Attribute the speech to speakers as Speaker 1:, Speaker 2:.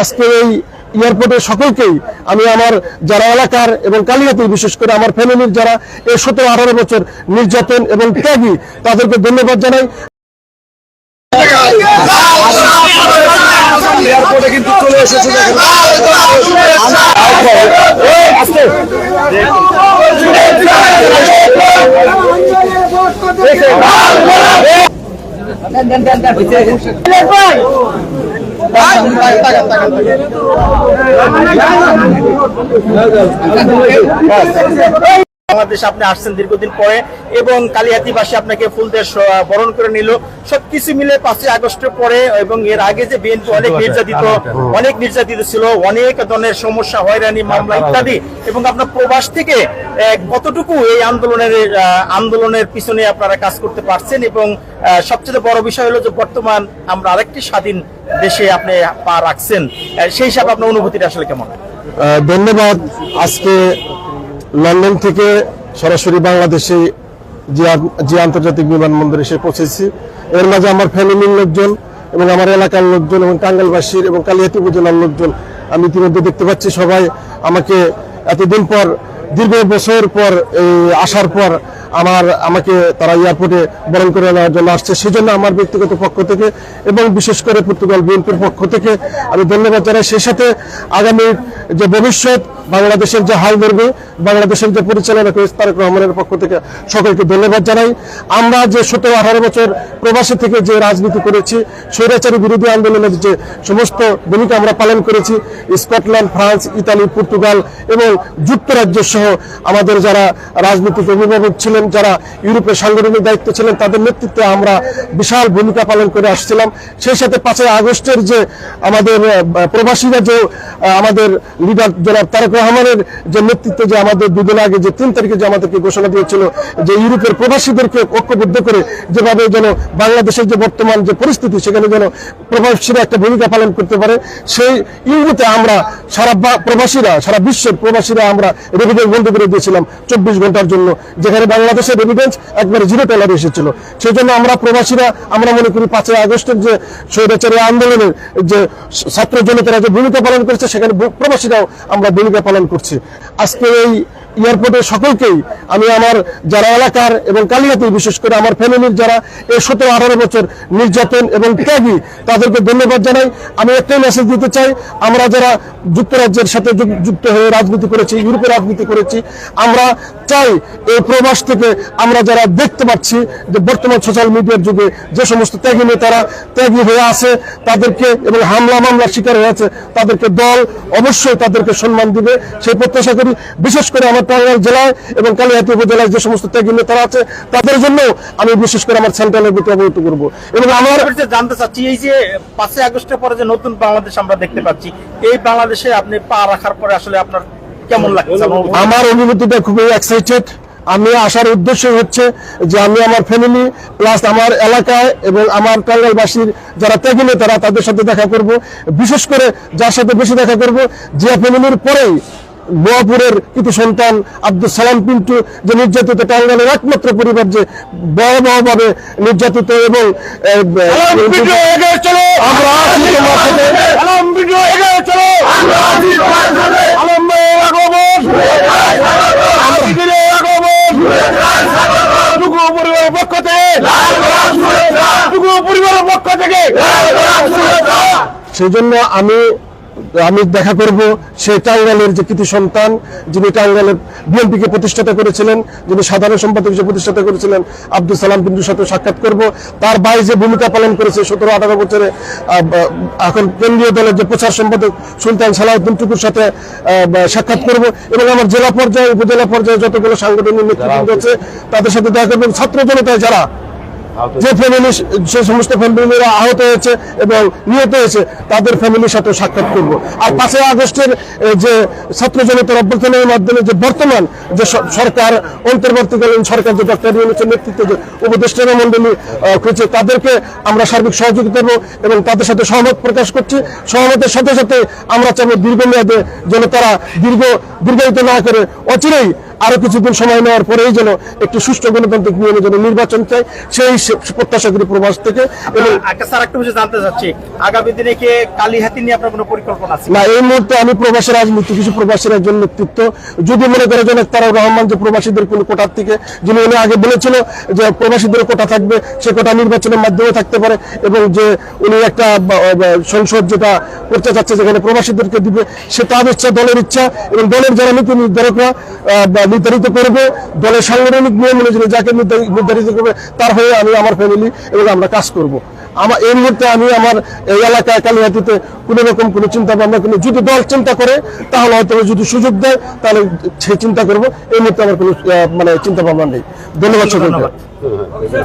Speaker 1: আজকে এই এয়ারপোর্টের সকলকেই আমি আমার যারা এলাকার এবং কালিয়াতি বিশেষ করে আমার ফ্যামিলির যারা এই সতেরো আঠারো বছর নির্যাতন এবং ত্যাগী, তাদেরকে ধন্যবাদ জানাই। এয়ারপোর্টে কিন্তু চলে এসেছে দেখেন। এই, আস্তে।
Speaker 2: বাংলাদেশে আপনি আসছেন দীর্ঘদিন পরে এবং কালিহাতিবাসী আপনাকে ফুল দিয়ে বরণ করে নিল। সবকিছু মিলে পাঁচই আগস্টের পরে এবং এর আগে যে বিএনপি অনেক নির্যাতিত অনেক নির্যাতিত ছিল অনেক ধরনের সমস্যা হয়রানি মামলা ইত্যাদি। এবং আপনার প্রবাস থেকে কতটুকু এই আন্দোলনের আন্দোলনের পিছনে আপনারা কাজ করতে পারছেন? এবং আহ, সবচেয়ে বড় বিষয় হলো যে বর্তমান আমরা আরেকটি স্বাধীন দেশে আপনি পা রাখছেন। সেই হিসাবে আপনার অনুভূতিটা আসলে কেমন?
Speaker 1: আহ, ধন্যবাদ। আজকে লন্ডন থেকে সরাসরি বাংলাদেশে যে আন্তর্জাতিক বিমানবন্দরে এসে পৌঁছেছি। এর মাঝে আমার ফ্যামিলির লোকজন এবং আমার এলাকার লোকজন এবং টাঙ্গালবাসীর এবং কালিহাতি উপজেলার লোকজন আমি ইতিমধ্যে দেখতে পাচ্ছি। সবাই আমাকে এতদিন পর দীর্ঘ বছর পর আসার পর আমার, আমাকে তারা এয়ারপোর্টে বরণ করে নেওয়ার জন্য আসছে। সেজন্য আমার ব্যক্তিগত পক্ষ থেকে এবং বিশেষ করে পর্তুগাল বিএনপির পক্ষ থেকে আমি ধন্যবাদ জানাই। সেই সাথে আগামী যে ভবিষ্যৎ, বাংলাদেশের যে হাল ধরবে, বাংলাদেশের যে পরিচালনা করেছে তারেক রহমানের পক্ষ থেকে সকলকে ধন্যবাদ জানাই। আমরা যে সতেরো, আঠারো বছর প্রবাসী থেকে যে রাজনীতি করেছি, স্বৈরাচারী বিরোধী আন্দোলনের যে সমস্ত ভূমিকা আমরা পালন করেছি, স্কটল্যান্ড, ফ্রান্স, ইতালি, পর্তুগাল এবং যুক্তরাজ্য সহ আমাদের যারা রাজনৈতিক অভিভাবক ছিলেন, যারা ইউরোপের সাংগঠনিক দায়িত্ব ছিলেন, তাদের নেতৃত্বে আমরা বিশাল ভূমিকা পালন করে আসছিলাম। সেই সাথে পাঁচই আগস্টের যে আমাদের প্রবাসীরা যে আমাদের লিডার জনাব তারেক রহমানের যে নেতৃত্বে যে আমাদের দুদিন আগে যে তিন তারিখে যে আমাদেরকে ঘোষণা দিয়েছিল যে ইউরোপের প্রবাসীদেরকে ঐক্যবদ্ধ করে যেভাবে যেন বাংলাদেশের যে বর্তমান যে পরিস্থিতি, সেখানে যেন প্রবাসীরা একটা ভূমিকা পালন করতে পারে, সেই ইউরোপে আমরা সারা প্রবাসীরা, সারা বিশ্বের প্রবাসীরা আমরা রেভিডেন্স বন্ধ করে দিয়েছিলাম চব্বিশ ঘণ্টার জন্য, যেখানে বাংলাদেশের রেমিডেন্স একবারে জিরো টলার এসেছিল। সেই জন্য আমরা প্রবাসীরা, আমরা মনে করি পাঁচই আগস্টের যে স্বৈরাচারী আন্দোলনের যে ছাত্র জনতারা যে ভূমিকা পালন করেছে, সেখানে প্রবাসীরাও আমরা ভূমিকা পালন করছি। আজকে এই এয়ারপোর্টের সকলকেই আমি আমার যারা এলাকার এবং কালিয়াতে বিশেষ করে আমার ফ্যামিলির যারা এই সতেরো, আঠারো বছর নির্যাতন এবং ত্যাগী, তাদেরকে ধন্যবাদ জানাই। আমি একটাই মেসেজ দিতে চাই, আমরা যারা যুক্তরাজ্যের সাথে যুক- যুক্ত হয়ে রাজনীতি করেছি, ইউরোপে রাজনীতি করেছি, আমরা চাই এই প্রবাস থেকে আমরা যারা দেখতে পাচ্ছি যে বর্তমান সোশ্যাল মিডিয়ার যুগে যে সমস্ত ত্যাগী নেতারা ত্যাগী হয়ে আছে, তাদেরকে এবং হামলা মামলার শিকার হয়েছে তাদেরকে দল অবশ্যই তাদেরকে সম্মান দিবে। সেই প্রত্যাশা করি বিশেষ করে আমার টাঙ্গাইল জেলায় এবং কালিহাতি উপজেলায় যে সমস্ত ত্যাগী নেতারা আছে, তাদের জন্য আমি বিশেষ করে আমার সেন্ট্রালের প্রতি অবগত করব। এবং আমার
Speaker 2: জানতে চাচ্ছি, এই যে পাঁচই আগস্টের পরে যে নতুন বাংলাদেশ আমরা দেখতে পাচ্ছি, এই বাংলাদেশে আপনি পা রাখার পরে আসলে আপনার কেমন লাগছে? আমার অনুভূতি?
Speaker 1: আমার অনুভূতিটা খুবই এক্সাইটেড আমি আসার উদ্দেশ্য হচ্ছে যে আমি আমার ফ্যামিলি প্লাস আমার এলাকায় এবং আমার টাঙ্গাইলবাসীর যারা ত্যাগী তারা তাদের সাথে দেখা করব। বিশেষ করে যার সাথে বেশি দেখা করব যে ফ্যামিলির পরেই নোয়াপুরের কিছু সন্তান আব্দুল সালাম পিন্টু যে নির্যাতিত টাঙ্গালের একমাত্র পরিবার যে বড় ভয়াবহভাবে নির্যাতিত এবং আমরা টুকু পরিবারের পক্ষ থেকে। টুকু পরিবারের পক্ষ থেকে সেই জন্য আমি আমি দেখা করব সেই টাঙ্গাইলের যে কৃতি সন্তান যিনি টাঙ্গাইলের বিএনপিকে প্রতিষ্ঠাতা করেছিলেন যিনি সাধারণ সম্পাদক হিসেবে প্রতিষ্ঠাতা করেছিলেন আব্দুল সালাম বিন্দুর সাথে সাক্ষাৎ করব। তার ভাই যে ভূমিকা পালন করেছে সতেরো আঠারো বছরে এখন কেন্দ্রীয় দলের যে প্রচার সম্পাদক সুলতান সালাউদ্দিন টুকুর সাথে সাক্ষাৎ করব এবং আমার জেলা পর্যায়ে উপজেলা পর্যায়ে যতগুলো সাংগঠনিক নেতৃবৃন্দ আছে তাদের সাথে দেখা করব। ছাত্র জনতায় যারা যে ফ্যামিলি সে সমস্ত ফ্যামিলিরা আহত হয়েছে এবং নিহত হয়েছে, তাদের ফ্যামিলির সাথে সাক্ষাৎ করব। আর পাঁচই আগস্টের যে ছাত্র জনতার অভ্যর্থনের মাধ্যমে যে বর্তমান যে সরকার, অন্তর্বর্তীকালীন সরকার যে ডক্টর ইউনুসের নেতৃত্বে যে উপদেষ্টা মন্ডলী করছে তাদেরকে আমরা সার্বিক সহযোগিতা দেবো এবং তাদের সাথে সহমত প্রকাশ করছি। সহমতের সাথে সাথে আমরা চাবো দীর্ঘমেয়াদে যেন তারা দীর্ঘ, দীর্ঘায়িত না করে অচিরেই আরও কিছুদিন সময় নেওয়ার পরেই যেন একটি সুষ্ঠু গণতান্ত্রিক নিয়মে যেন নির্বাচন চাই সেই প্রত্যাশা করি প্রবাস থেকে। এবং
Speaker 2: একটা স্যার একটা বিষয় জানতে চাচ্ছি। আগামী দিনে কি কালীহাতি নিয়ে আপনার কোনো পরিকল্পনা আছে?
Speaker 1: না এই মুহূর্তে আমি প্রবাসী রাজনীতি কিছু প্রবাসীর একজন নেতৃত্ব। যদি মনে করে যেন তারা রহমান যে প্রবাসীদের কোনো কোটার থেকে যিনি উনি আগে বলেছিল যে প্রবাসীদের কোটা থাকবে সে কোটা নির্বাচনের মাধ্যমে থাকতে পারে এবং যে উনি একটা সংসদ যেটা করতে চাচ্ছে যেখানে প্রবাসীদেরকে দিবে সে তার ইচ্ছা দলের ইচ্ছা এবং দলের যারা নীতি নির্ধারকরা নির্ধারিত করবে, দলের সাংগঠনিক নিয়ম অনুযায়ী যাকে নির্ধারি- নির্ধারিত করবে, তার হয়ে আমি আমার ফ্যামিলি এবং আমরা কাজ করব। আমার এই মুহূর্তে আমি আমার এই এলাকায় কালিহাতিতে কোনো রকম কোনো চিন্তা ভাবনা, কোনো যদি দল চিন্তা করে, তাহলে হয়তো যদি সুযোগ দেয়, তাহলে সে চিন্তা করব। এই মুহূর্তে আমার কোনো মানে চিন্তা ভাবনা নেই।
Speaker 2: ধন্যবাদ।